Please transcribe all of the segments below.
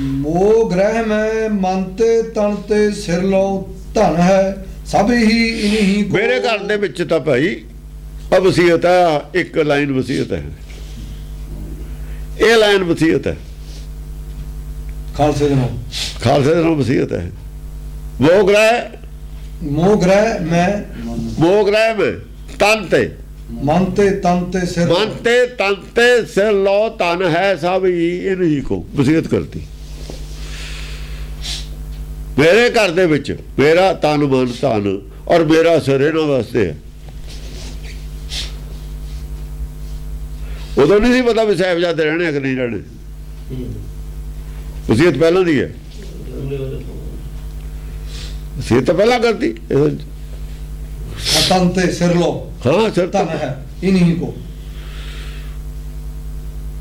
ਮੋਹ ਗ੍ਰਹਿ ਮੈਂ ਮਨ ਤੇ ਤਨ ਤੇ ਸਿਰ ਲਉ ਧਨ ਹੈ ਸਭ ਹੀ ਇਨਹੀ ਕੋ ਮੇਰੇ ਘਰ ਦੇ ਵਿੱਚ ਤਾਂ ਭਾਈ ਅਬ ਵਸੀਅਤ ਹੈ ਇੱਕ ਲਾਈਨ ਵਸੀਅਤ ਹੈ। ਇਹ ਲਾਈਨ ਵਸੀਅਤ ਹੈ। ਖਾਲਸੇ ਦੇ ਨਾਮ। ਖਾਲਸੇ ਦੇ ਨਾਮ ਵਸੀਅਤ ਹੈ। ਮੋਹ ਗ੍ਰਹਿ ਮੋਹ ਗ੍ਰਹਿ ਮੈਂ ਮੋਹ ਗ੍ਰਹਿ ਮੈਂ ਤਨ ਤੇ। ਮਨ ਤੇ ਤਨ ਤੇ ਸਿਰ ਮਨ ਤੇ ਤਨ ਤੇ ਸਿਰ ਲੋ ਤਨ ਹੈ ਸਭ ਹੀ ਇਨਹੀ ਕੋ ਵਸੀਅਤ ਕਰਤੀ। ਮੇਰੇ ਘਰ ਦੇ ਵਿੱਚ ਮੇਰਾ ਤਨ, ਮਨ, ਧਨ ਔਰ ਮੇਰਾ ਸਿਰ ਇਹਨਾਂ ਵਾਸਤੇ ਹੈ। ਉਦੋਂ ਨਹੀਂ ਸੀ ਪਤਾ ਵੀ ਸਾਹਿਬਜ਼ਾਦੇ ਰਹਿਣੇ ਕਿ ਨਹੀਂ ਰਹਿਣੇ। ਵਸੀਅਤ ਪਹਿਲਾਂ ਦੀ ਹੈ। ਵਸੀਅਤ ਪਹਿਲਾਂ ਕਰਤੀ। ਸਿਰ ਲਉ ਹਾਂ ਸਿਰ ਤਾਂ ਧਨ ਹੈ ਇਨਹੀ ਕੋ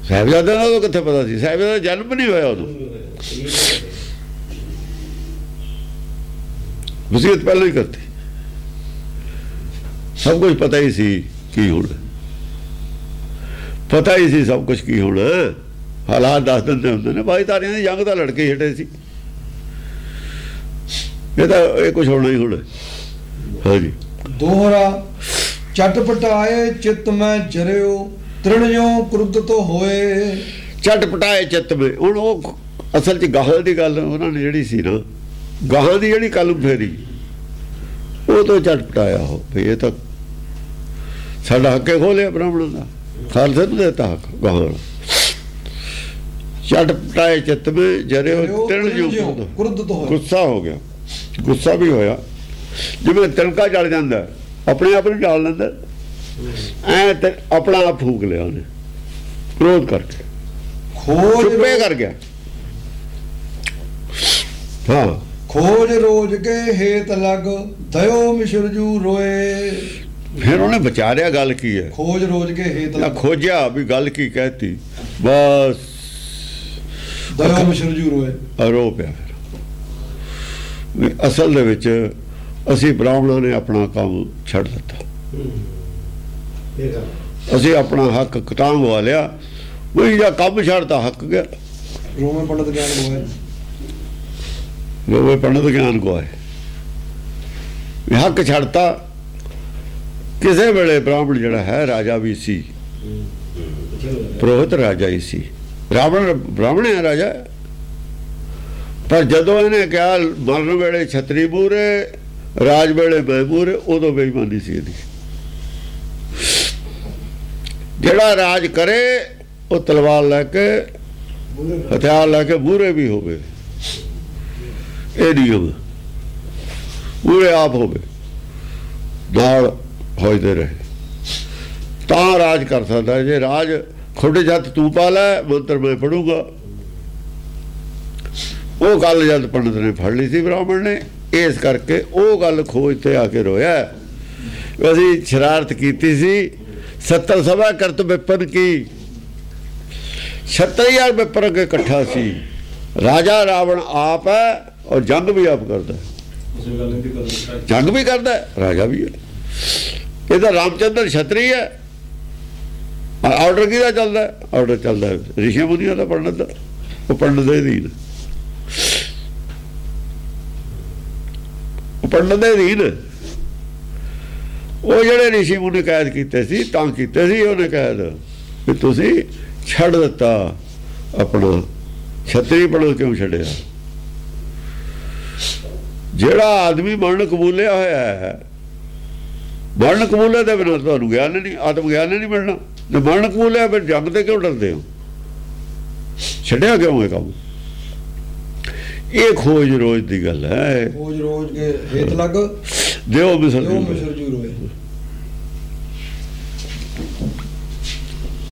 ਸਾਹਿਬਜ਼ਾਦੇ ਦਾ ਉਦੋਂ ਕਿੱਥੇ ਪਤਾ ਸੀ ਸਾਹਿਬਜ਼ਾਦੇ ਦਾ ਜਨਮ ਨਹੀਂ ਹੋਇਆ ਉਦੋਂ ਵਸੀਅਤ ਪਹਿਲਾਂ ਹੀ ਕਰਤੀ ਸਭ ਕੁਝ ਪਤਾ ਹੀ ਸੀ ਕੀ ਹੋਣਾ ਪਤਾ ਹੀ ਸੀ ਸਭ ਕੁਝ ਕੀ ਹੋਣਾ ਹਾਲਾਤ ਦੱਸ ਦਿੰਦੇ ਹੁੰਦੇ ਨੇ ਬਾਈ ਤਾਰੀਆਂ ਦੀ ਜੰਗ ਤਾਂ ਲੜਕੇ ਹੀ ਹਟੇ ਸੀ ਇਹ ਤਾਂ ਇਹ ਕੁਝ ਹੋਣਾ ਹੀ ਹੋਣਾ ਹਾਂਜੀ ਦੋਹਰਾ ਚਟਪਟਾਏ ਚਿਤ ਮੈਂ ਜਰਿਓ ਤ੍ਰਿਣਿਓ ਕ੍ਰੁੱਧ ਤੋਂ ਹੋਏ। ਝਟ ਪਟਾਏ ਚਿੱਤ ਮੇ ਹੁਣ ਉਹ ਅਸਲ 'ਚ ਗਾਹਾਂ ਦੀ ਗੱਲ ਉਹਨਾਂ ਨੇ ਜਿਹੜੀ ਸੀ ਨਾ ਗਾਹਾਂ ਦੀ ਜਿਹੜੀ ਕਲਮ ਫੇਰੀ ਉਹ ਤੋਂ ਝਟ ਪਟਾਇਆ ਹੋ ਵੀ ਇਹ ਤਾਂ ਸਾਡਾ ਹੱਕੇ ਖੋਲਿਆ ਬ੍ਰਾਹਮਣਾਂ ਦਾ ਖਾਲਸੇ ਨੂੰ ਦਿੱਤਾ ਹੱਕ ਗਾਹਾਂ। ਝਟ ਪਟਾਏ ਚਿੱਤ ਮੇ ਜਰਿਓ ਤਿਰਣ ਜੋ ਕ੍ਰੁੱਧ ਤੋਂ ਹੋਏ। ਗੁੱਸਾ ਹੋ ਗਿਆ ਗੁੱਸਾ ਵੀ ਹੋਇਆ। ਜਿਵੇਂ ਤਿਲਕਾ ਜਲ ਜਾਂਦਾ ਆਪਣੇ ਆਪ ਨੂੰ ਜਾਲ ਲੈਂਦਾ। ਐ ਤੇ ਆਪਣਾ ਆਪ ਫੂਕ ਲਿਆ ਉਹਨੇ ਕ੍ਰੋਧ ਕਰਕੇ। ਖੋਜ ਚੁੱਪੇ ਕਰ ਗਿਆ। ਹਾਂ। ਖੋਜ ਰੋਜ ਕੇ ਹੇਤ ਲਗ ਦਇਓ ਮਿਸ਼ਰਜੂ ਰੋਏ। ਫਿਰ ਉਹਨੇ ਵਿਚਾਰਿਆ ਗੱਲ ਕੀ ਹੈ? ਖੋਜ ਰੋਜ ਕੇ ਹੇਤ ਲਗ। ਖੋਜਿਆ ਵੀ ਗੱਲ ਕੀ ਕਹਿਤੀ? ਬਸ। ਦਇਓ ਮਿਸ਼ਰਜੂ ਰੋਏ। ਆਰੋਪ ਪਿਆ ਫਿਰ। ਅਸਲ ਦੇ ਵਿੱਚ ਅਸੀਂ ਬ੍ਰਾਹਮਣਾਂ ਨੇ ਆਪਣਾ ਕੰਮ ਛੱਡ ਦਿੱਤਾ। ਅਸੀਂ ਆਪਣਾ ਹੱਕ ਕਟਾਂਗ ਵਾ ਲਿਆ। ਵੀ ਜਾਂ ਕੰਮ ਛੱਡਤਾ ਹੱਕ ਗਿਆ। ਰੋਮੇ ਪੰਡਤ ਗਿਆਨ ਹੋਏ ਲੋਵੇ ਪੰਡਤ ਗਿਆਨ ਹੈ ਵੀ ਹੱਕ ਛੱਡਤਾ। ਕਿਸੇ ਵੇਲੇ ਬ੍ਰਾਹਮਣ ਜਿਹੜਾ ਹੈ ਰਾਜਾ ਵੀ ਸੀ। ਪ੍ਰੋਹਿਤ ਰਾਜਾ ਹੀ ਸੀ। ਰਾਵਣ ਬ੍ਰਾਹਮਣ ਹੈ ਰਾਜਾ। ਪਰ ਜਦੋਂ ਇਹਨੇ ਕਿਹਾ ਮਰਨ ਵੇਲੇ ਛਤਰੀ ਮੂਰੇ ਰਾਜ ਵੇਲੇ ਮੈਂ ਮੂਰੇ ਉਦੋਂ ਬੇਈਮਾਨੀ ਸੀ ਇਹਦੀ। ਜਿਹੜਾ ਰਾਜ ਕਰੇ, ਉਹ ਤਲਵਾਰ ਲੈ ਕੇ, ਹਥਿਆਰ ਲੈ ਕੇ ਬੂਰੇ ਵੀ ਹੋਵੇ। ਇਹ ਨਿਯਮ ਪੂਰੇ ਆਪ ਹੋਵੇ। ਨਾਲ ਹੋਇਦੇ ਰਹੇ। ਤਾਂ ਰਾਜ ਕਰ ਸਕਦਾ ਜੇ ਰਾਜ ਖੁੱਡ ਜੱਤ ਤੂੰ ਪਾ ਲੈ, ਮੰਤਰ ਮੈਂ ਪੜੂਗਾ। ਉਹ ਗੱਲ ਜਦ ਪੰਡਤ ਨੇ ਫੜ ਲਈ ਸੀ, ਬ੍ਰਾਹਮਣ ਨੇ। ਇਸ ਕਰਕੇ ਉਹ ਗੱਲ ਖੋਜ ਤੇ ਆ ਕੇ ਰੋਇਆ। ਅਸੀਂ ਸ਼ਰਾਰਤ ਕੀਤੀ ਸੀ 70 ਸਭਾ ਕਰਤ ਵਿਪਨ ਕੀ। 36000 ਵਿਪਨ ਅੱਗੇ ਇਕੱਠਾ ਸੀ। ਰਾਜਾ ਰਾਵਣ ਆਪ ਹੈ ਔਰ ਜੰਗ ਵੀ ਆਪ ਕਰਦਾ। ਜੰਗ ਵੀ ਕਰਦਾ ਹੈ, ਰਾਜਾ ਵੀ ਹੈ। ਇਹ ਤਾਂ ਰਾਮਚੰਦਰ ਛਤਰੀ ਹੈ। ਆਰਡਰ ਕਿਹਦਾ ਚੱਲਦਾ ਆਰਡਰ ਚੱਲਦਾ ਰਿਸ਼ੀ ਮੁਨੀਆਂ ਦਾ ਪੰਡਤ ਦਾ ਉਹ ਪੰਡਤ ਦੇ ਅਧੀਨ ਪੰਡਤ ਦੇ ਅਧੀਨ। ਉਹ ਜਿਹੜੇ ਰਿਸ਼ੀ ਮੁਨੀ ਕੈਦ ਕੀਤੇ ਸੀ, ਤਾਂ ਕੀਤੇ ਸੀ ਉਹਨੇ ਕੈਦ। ਵੀ ਤੁਸੀਂ ਛੱਡ ਦਿੱਤਾ, ਆਪਣਾ ਛਤਰੀ ਬਣਾ ਕਿਉਂ ਛੱਡਿਆ? ਜਿਹੜਾ ਆਦਮੀ ਮਰਨ ਕਬੂਲਿਆ ਹੋਇਆ ਹੈ, ਮਰਨ ਕਬੂਲੇ ਦੇ ਬਿਨਾਂ ਤੁਹਾਨੂੰ ਗਿਆਨ ਨਹੀਂ, ਆਤਮ ਗਿਆਨ ਨਹੀਂ ਮਿਲਣਾ। ਜੇ ਮਰਨ ਕਬੂਲਿਆ ਫਿਰ ਜੰਗ ਤੇ ਕਿਉਂ ਡਰਦੇ ਹੋ? ਛੱਡਿਆ ਕਿਉਂ ਇਹ ਕੰਮ? ਇਹ ਖੋਜ ਰੋਜ਼ ਦੀ ਗੱਲ ਹੈ। ਖੋਜ ਰੋਜ ਕੇ ਹੇਤ ਲਗ। ਦਿਓ ਮਿਸਰ ਦਿਓ ਮਿਸਰ ਜੂ